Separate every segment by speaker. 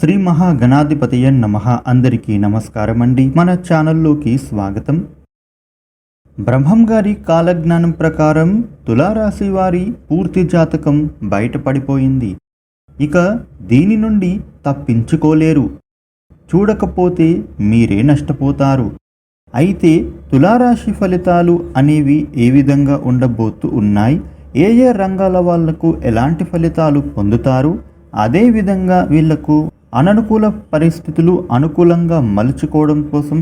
Speaker 1: శ్రీ మహాగణాధిపతయ నమ. అందరికీ నమస్కారం అండి మన ఛానల్లోకి స్వాగతం. బ్రహ్మం గారి కాలజ్ఞానం ప్రకారం తులారాశి వారి పూర్తి జాతకం బయటపడిపోయింది. ఇక దీని నుండి తప్పించుకోలేరు. చూడకపోతే మీరే నష్టపోతారు. అయితే తులారాశి ఫలితాలు అనేవి ఏ విధంగా ఉండబోతు ఉన్నాయి? ఏ ఏ రంగాల వాళ్ళకు ఎలాంటి ఫలితాలు పొందుతారు? అదేవిధంగా వీళ్ళకు అననుకూల పరిస్థితులు అనుకూలంగా మలుచుకోవడం కోసం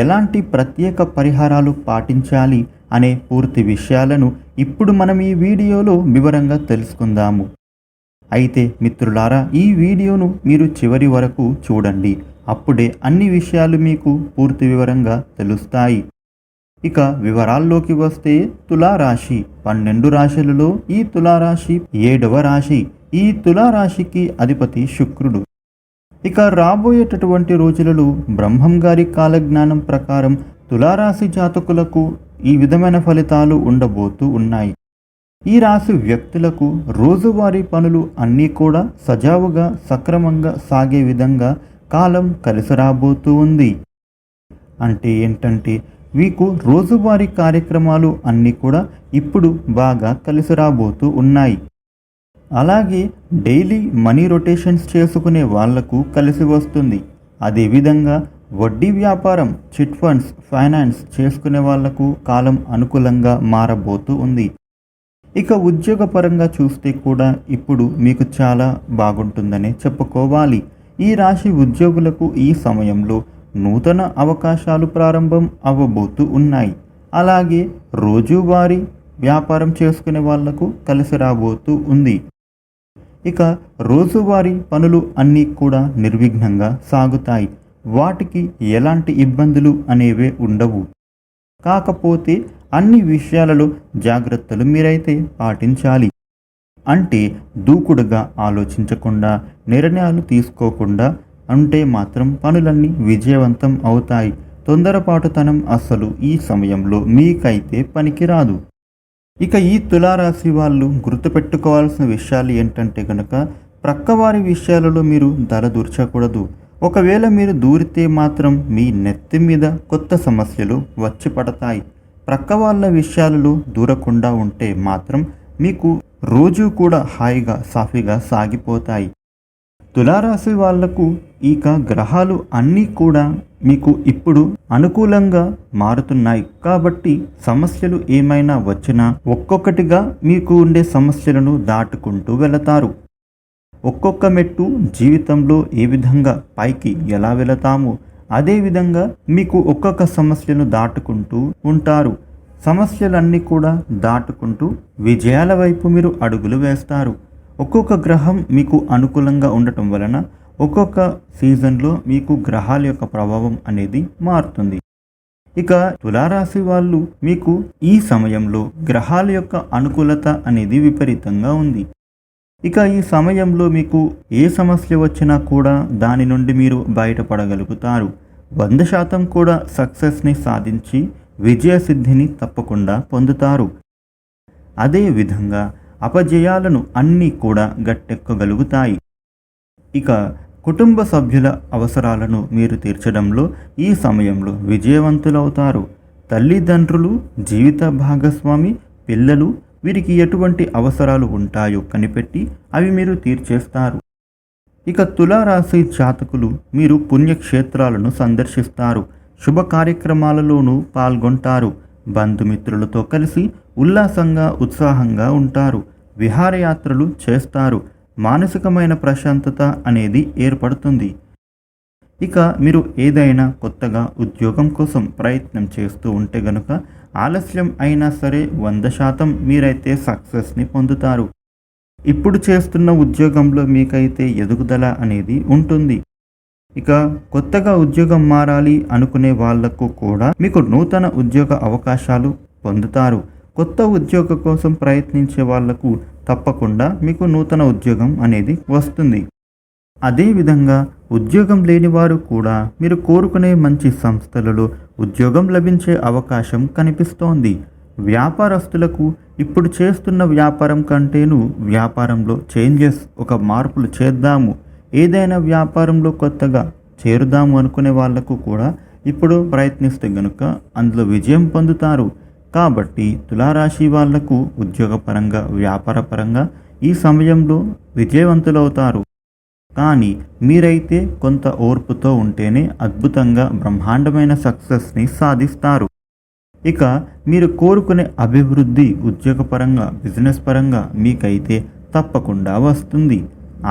Speaker 1: ఎలాంటి ప్రత్యేక పరిహారాలు పాటించాలి అనే పూర్తి విషయాలను ఇప్పుడు మనం ఈ వీడియోలో వివరంగా తెలుసుకుందాము. అయితే మిత్రులారా ఈ వీడియోను మీరు చివరి వరకు చూడండి. అప్పుడే అన్ని విషయాలు మీకు పూర్తి వివరంగా తెలుస్తాయి. ఇక వివరాల్లోకి వస్తే తులారాశి పన్నెండు రాశులలో ఈ తులారాశి ఏడవ రాశి. ఈ తులారాశికి అధిపతి శుక్రుడు. ఇక రాబోయేటటువంటి రోజులలో బ్రహ్మం గారి కాలజ్ఞానం ప్రకారం తులారాశి జాతకులకు ఈ విధమైన ఫలితాలు ఉండబోతూ ఉన్నాయి. ఈ రాశి వ్యక్తులకు రోజువారీ పనులు అన్నీ కూడా సజావుగా సక్రమంగా సాగే విధంగా కాలం కలిసి రాబోతూ ఉంది. అంటే ఏంటంటే మీకు రోజువారీ కార్యక్రమాలు అన్నీ కూడా ఇప్పుడు బాగా కలిసి రాబోతూ ఉన్నాయి. అలాగే డైలీ మనీ రొటేషన్స్ చేసుకునే వాళ్ళకు కలిసి వస్తుంది. అదేవిధంగా వడ్డీ వ్యాపారం చిట్ ఫండ్స్ ఫైనాన్స్ చేసుకునే వాళ్ళకు కాలం అనుకూలంగా మారబోతూ ఉంది. ఇక ఉద్యోగపరంగా చూస్తే కూడా ఇప్పుడు మీకు చాలా బాగుంటుందనే చెప్పుకోవాలి. ఈ రాశి ఉద్యోగులకు ఈ సమయంలో నూతన అవకాశాలు ప్రారంభం అవ్వబోతూ ఉన్నాయి. అలాగే రోజువారీ వ్యాపారం చేసుకునే వాళ్ళకు కలిసి రాబోతూ ఉంది. ఇక రోజువారీ పనులు అన్నీ కూడా నిర్విఘ్నంగా సాగుతాయి. వాటికి ఎలాంటి ఇబ్బందులు అనేవే ఉండవు. కాకపోతే అన్ని విషయాలలో జాగ్రత్తలు మీరైతే పాటించాలి. అంటే దూకుడుగా ఆలోచించకుండా నిర్ణయాలు తీసుకోకుండా అంటే మాత్రం పనులన్నీ విజయవంతం అవుతాయి. తొందరపాటుతనం అస్సలు ఈ సమయంలో మీకైతే పనికిరాదు. ఇక ఈ తులారాశి వాళ్ళు గుర్తుపెట్టుకోవాల్సిన విషయాలు ఏంటంటే కనుక ప్రక్కవారి విషయాలలో మీరు దూర్చకూడదు. ఒకవేళ మీరు దూరితే మాత్రం మీ నెత్తి మీద కొత్త సమస్యలు వచ్చి పడతాయి. ప్రక్క వాళ్ళ విషయాలలో దూరకుండా ఉంటే మాత్రం మీకు రోజు కూడా హాయిగా సాఫీగా సాగిపోతాయి. తులారాశి వాళ్ళకు ఇక గ్రహాలు అన్నీ కూడా మీకు ఇప్పుడు అనుకూలంగా మారుతున్నాయి. కాబట్టి సమస్యలు ఏమైనా వచ్చినా ఒక్కొక్కటిగా మీకు ఉండే సమస్యలను దాటుకుంటూ వెళతారు. ఒక్కొక్క మెట్టు జీవితంలో ఏ విధంగా పైకి ఎలా వెళతామో అదేవిధంగా మీకు ఒక్కొక్క సమస్యను దాటుకుంటూ ఉంటారు. సమస్యలన్నీ కూడా దాటుకుంటూ విజయాల వైపు మీరు అడుగులు వేస్తారు. ఒక్కొక్క గ్రహం మీకు అనుకూలంగా ఉండటం వలన ఒక్కొక్క సీజన్లో మీకు గ్రహాల యొక్క ప్రభావం అనేది మారుతుంది. ఇక తులారాశి వాళ్ళు మీకు ఈ సమయంలో గ్రహాల యొక్క అనుకూలత అనేది విపరీతంగా ఉంది. ఇక ఈ సమయంలో మీకు ఏ సమస్య వచ్చినా కూడా దాని నుండి మీరు బయటపడగలుగుతారు. వంద శాతం కూడా సక్సెస్ని సాధించి విజయసిద్ధిని తప్పకుండా పొందుతారు. అదే విధంగా అపజయాలను అన్నీ కూడా గట్టెక్కగలుగుతాయి. ఇక కుటుంబ సభ్యుల అవసరాలను మీరు తీర్చడంలో ఈ సమయంలో విజయవంతులవుతారు. తల్లిదండ్రులు జీవిత భాగస్వామి పిల్లలు వీరికి ఎటువంటి అవసరాలు ఉంటాయో కనిపెట్టి అవి మీరు తీర్చేస్తారు. ఇక తులారాశి జాతకులు మీరు పుణ్యక్షేత్రాలను సందర్శిస్తారు. శుభ కార్యక్రమాలలోనూ పాల్గొంటారు. బంధుమిత్రులతో కలిసి ఉల్లాసంగా ఉత్సాహంగా ఉంటారు. విహారయాత్రలు చేస్తారు. మానసికమైన ప్రశాంతత అనేది ఏర్పడుతుంది. ఇక మీరు ఏదైనా కొత్తగా ఉద్యోగం కోసం ప్రయత్నం చేస్తూ ఉంటే గనుక ఆలస్యం అయినా సరే వంద శాతం మీరైతే సక్సెస్ని పొందుతారు. ఇప్పుడు చేస్తున్న ఉద్యోగంలో మీకైతే ఎదుగుదల అనేది ఉంటుంది. ఇక కొత్తగా ఉద్యోగం మారాలి అనుకునే వాళ్ళకు కూడా మీకు నూతన ఉద్యోగ అవకాశాలు పొందుతారు. కొత్త ఉద్యోగ కోసం ప్రయత్నించే వాళ్ళకు తప్పకుండా మీకు నూతన ఉద్యోగం అనేది వస్తుంది. అదేవిధంగా ఉద్యోగం లేని వారు కూడా మీరు కోరుకునే మంచి సంస్థలలో ఉద్యోగం లభించే అవకాశం కనిపిస్తోంది. వ్యాపారస్తులకు ఇప్పుడు చేస్తున్న వ్యాపారం కంటేను వ్యాపారంలో చేంజెస్ ఒక మార్పులు చేద్దాము. ఏదైనా వ్యాపారంలో కొత్తగా చేరుదాము అనుకునే వాళ్ళకు కూడా ఇప్పుడు ప్రయత్నిస్తే గనుక అందులో విజయం పొందుతారు. కాబట్టి తులారాశి వాళ్ళకు ఉద్యోగపరంగా వ్యాపారపరంగా ఈ సమయంలో విజయవంతులవుతారు. కానీ మీరైతే కొంత ఓర్పుతో ఉంటేనే అద్భుతంగా బ్రహ్మాండమైన సక్సెస్ని సాధిస్తారు. ఇక మీరు కోరుకునే అభివృద్ధి ఉద్యోగపరంగా బిజినెస్ పరంగా మీకైతే తప్పకుండా వస్తుంది.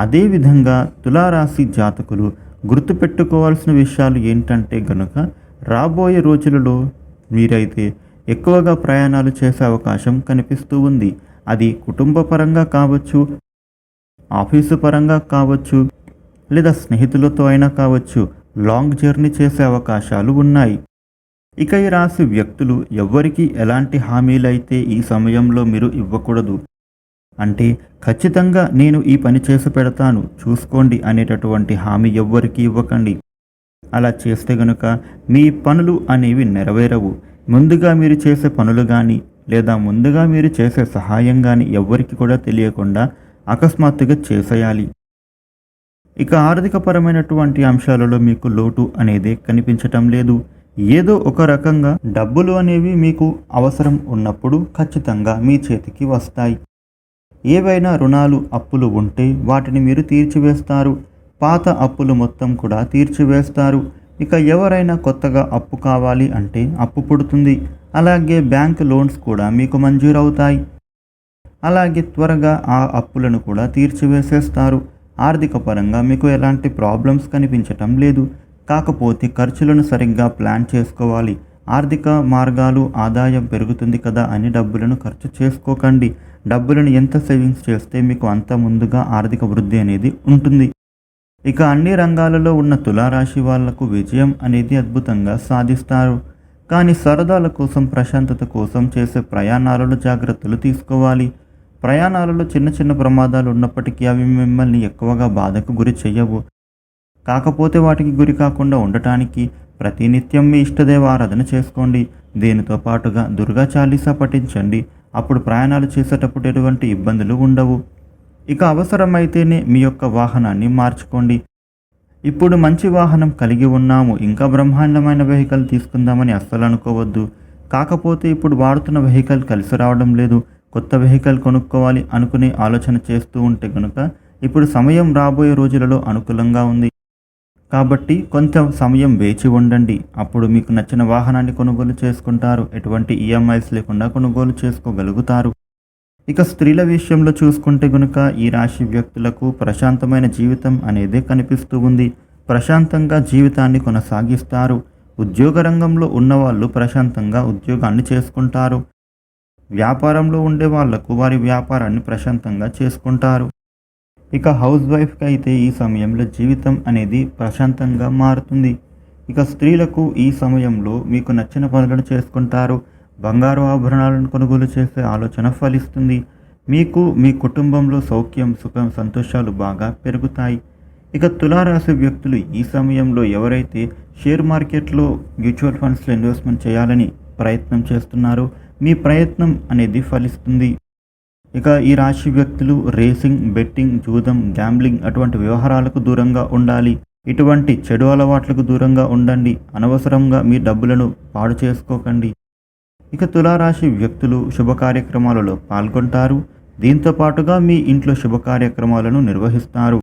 Speaker 1: అదేవిధంగా తులారాశి జాతకులు గుర్తుపెట్టుకోవాల్సిన విషయాలు ఏంటంటే గనుక రాబోయే రోజులలో మీరైతే ఎక్కువగా ప్రయాణాలు చేసే అవకాశం కనిపిస్తూ ఉంది. అది కుటుంబ పరంగా కావచ్చు ఆఫీసు పరంగా కావచ్చు లేదా స్నేహితులతో అయినా కావచ్చు లాంగ్ జర్నీ చేసే అవకాశాలు ఉన్నాయి. ఇక ఈ రాశి వ్యక్తులు ఎవ్వరికీ ఎలాంటి హామీలైతే ఈ సమయంలో మీరు ఇవ్వకూడదు. అంటే ఖచ్చితంగా నేను ఈ పని చేసి పెడతాను చూసుకోండి అనేటటువంటి హామీ ఎవ్వరికీ ఇవ్వకండి. అలా చేస్తే గనుక మీ పనులు అనేవి నెరవేరవు. ముందుగా మీరు చేసే పనులు కానీ లేదా ముందుగా మీరు చేసే సహాయం కానీ ఎవ్వరికి కూడా తెలియకుండా అకస్మాత్తుగా చేసేయాలి. ఇక ఆర్థికపరమైనటువంటి అంశాలలో మీకు లోటు అనేది కనిపించటం లేదు. ఏదో ఒక రకంగా డబ్బులు అనేవి మీకు అవసరం ఉన్నప్పుడు ఖచ్చితంగా మీ చేతికి వస్తాయి. ఏవైనా రుణాలు అప్పులు ఉంటే వాటిని మీరు తీర్చివేస్తారు. పాత అప్పులు మొత్తం కూడా తీర్చివేస్తారు. ఇక ఎవరైనా కొత్తగా అప్పు కావాలి అంటే అప్పు పుడుతుంది. అలాగే బ్యాంక్ లోన్స్ కూడా మీకు మంజూరవుతాయి. అలాగే త్వరగా ఆ అప్పులను కూడా తీర్చివేసేస్తారు. ఆర్థిక పరంగా మీకు ఎలాంటి ప్రాబ్లమ్స్ కనిపించటం లేదు. కాకపోతే ఖర్చులను సరిగ్గా ప్లాన్ చేసుకోవాలి. ఆర్థిక మార్గాలు ఆదాయం పెరుగుతుంది కదా అని డబ్బులను ఖర్చు చేసుకోకండి. డబ్బులను ఎంత సేవింగ్స్ చేస్తే మీకు అంత ముందుగా ఆర్థిక వృద్ధి అనేది ఉంటుంది. ఇక అన్ని రంగాలలో ఉన్న తులారాశి వాళ్ళకు విజయం అనేది అద్భుతంగా సాధిస్తారు. కానీ సరదాల కోసం ప్రశాంతత కోసం చేసే ప్రయాణాలలో జాగ్రత్తలు తీసుకోవాలి. ప్రయాణాలలో చిన్న చిన్న ప్రమాదాలు ఉన్నప్పటికీ అవి మిమ్మల్ని ఎక్కువగా బాధకు గురి చేయవు కాకపోతే వాటికి గురి కాకుండా ఉండటానికి ప్రతినిత్యం మీ ఇష్టదేవ ఆరాధన చేసుకోండి. దీనితో పాటుగా దుర్గా చాలీసా పఠించండి. అప్పుడు ప్రయాణాలు చేసేటప్పుడు ఎటువంటి ఇబ్బందులు ఉండవు. ఇక అవసరమైతేనే మీ యొక్క వాహనాన్ని మార్చుకోండి. ఇప్పుడు మంచి వాహనం కలిగి ఉన్నాము. ఇంకా బ్రహ్మాండమైన వెహికల్ తీసుకుందామని అస్సలు అనుకోవద్దు. కాకపోతే ఇప్పుడు వాడుతున్న వెహికల్ కలిసి రావడం లేదు. కొత్త వెహికల్ కొనుక్కోవాలి అనుకునే ఆలోచన చేస్తూ ఉంటే కనుక ఇప్పుడు సమయం రాబోయే రోజులలో అనుకూలంగా ఉంది. కాబట్టి కొంత సమయం వేచి ఉండండి. అప్పుడు మీకు నచ్చిన వాహనాన్ని కొనుగోలు చేసుకుంటారు. ఎటువంటి ఈఎంఐస్ లేకుండా కొనుగోలు చేసుకోగలుగుతారు. ఇక స్త్రీల విషయంలో చూసుకుంటే గనుక ఈ రాశి వ్యక్తులకు ప్రశాంతమైన జీవితం అనేది కనిపిస్తూ ఉంది. ప్రశాంతంగా జీవితాన్ని కొనసాగిస్తారు. ఉద్యోగ రంగంలో ఉన్నవాళ్ళు ప్రశాంతంగా ఉద్యోగాన్ని చేసుకుంటారు. వ్యాపారంలో ఉండే వాళ్ళకు వారి వ్యాపారాన్ని ప్రశాంతంగా చేసుకుంటారు. ఇక హౌస్ వైఫ్కి అయితే ఈ సమయంలో జీవితం అనేది ప్రశాంతంగా మారుతుంది. ఇక స్త్రీలకు ఈ సమయంలో మీకు నచ్చిన పనులను చేసుకుంటారు. బంగారు ఆభరణాలను కొనుగోలు చేసే ఆలోచన ఫలిస్తుంది. మీకు మీ కుటుంబంలో సౌఖ్యం సుఖం సంతోషాలు బాగా పెరుగుతాయి. ఇక తులారాశి వ్యక్తులు ఈ సమయంలో ఎవరైతే షేర్ మార్కెట్లో మ్యూచువల్ ఫండ్స్లో ఇన్వెస్ట్మెంట్ చేయాలని ప్రయత్నం చేస్తున్నారో మీ ప్రయత్నం అనేది ఫలిస్తుంది. ఇక ఈ రాశి వ్యక్తులు రేసింగ్ బెట్టింగ్ జూదం గ్యాంబ్లింగ్ అటువంటి వ్యవహారాలకు దూరంగా ఉండాలి. ఇటువంటి చెడు అలవాట్లకు దూరంగా ఉండండి. అనవసరంగా మీ డబ్బులను పాడు చేసుకోకండి. ఇక తులారాశి వ్యక్తులు శుభ కార్యక్రమాలలో పాల్గొంటారు. దీంతో పాటుగా మీ ఇంట్లో శుభ కార్యక్రమాలను నిర్వహిస్తారు.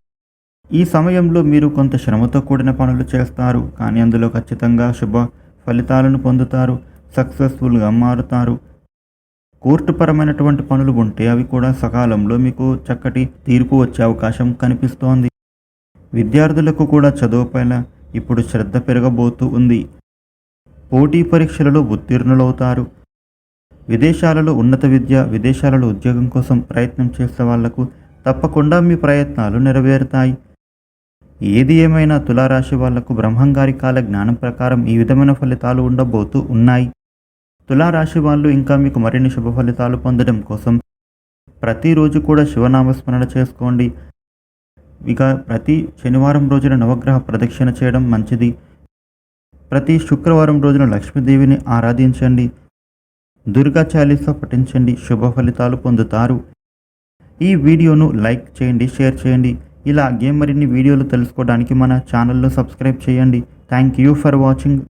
Speaker 1: ఈ సమయంలో మీరు కొంత శ్రమతో కూడిన పనులు చేస్తారు. కానీ అందులో ఖచ్చితంగా శుభ ఫలితాలను పొందుతారు. సక్సెస్ఫుల్గా మారుతారు. కోర్టుపరమైనటువంటి పనులు ఉంటే అవి కూడా సకాలంలో మీకు చక్కటి తీర్పు వచ్చే అవకాశం కనిపిస్తోంది. విద్యార్థులకు కూడా చదువుపైన ఇప్పుడు శ్రద్ధ పెరగబోతూ ఉంది. పోటీ పరీక్షలలో ఉత్తీర్ణులవుతారు. విదేశాలలో ఉన్నత విద్య విదేశాలలో ఉద్యోగం కోసం ప్రయత్నం చేసే వాళ్ళకు తప్పకుండా మీ ప్రయత్నాలు నెరవేరుతాయి. ఏది ఏమైనా తులారాశి వాళ్ళకు బ్రహ్మంగారి కాల జ్ఞానం ప్రకారం ఈ విధమైన ఫలితాలు ఉండబోతూ ఉన్నాయి. తులారాశి వాళ్ళు ఇంకా మీకు మరిన్ని శుభ ఫలితాలు పొందడం కోసం ప్రతిరోజు కూడా శివనామస్మరణ చేసుకోండి. ఇక ప్రతి శనివారం రోజున నవగ్రహ ప్రదక్షిణ చేయడం మంచిది. ప్రతి శుక్రవారం రోజున లక్ష్మీదేవిని ఆరాధించండి. దుర్గా చాలీసా పఠించండి. శుభ ఫలితాలు పొందుతారు. ఈ వీడియోను లైక్ చేయండి షేర్ చేయండి. ఇలాగే మరిన్ని వీడియోలు తెలుసుకోవడానికి మన ఛానల్ను సబ్స్క్రైబ్ చేయండి. Thank you for watching.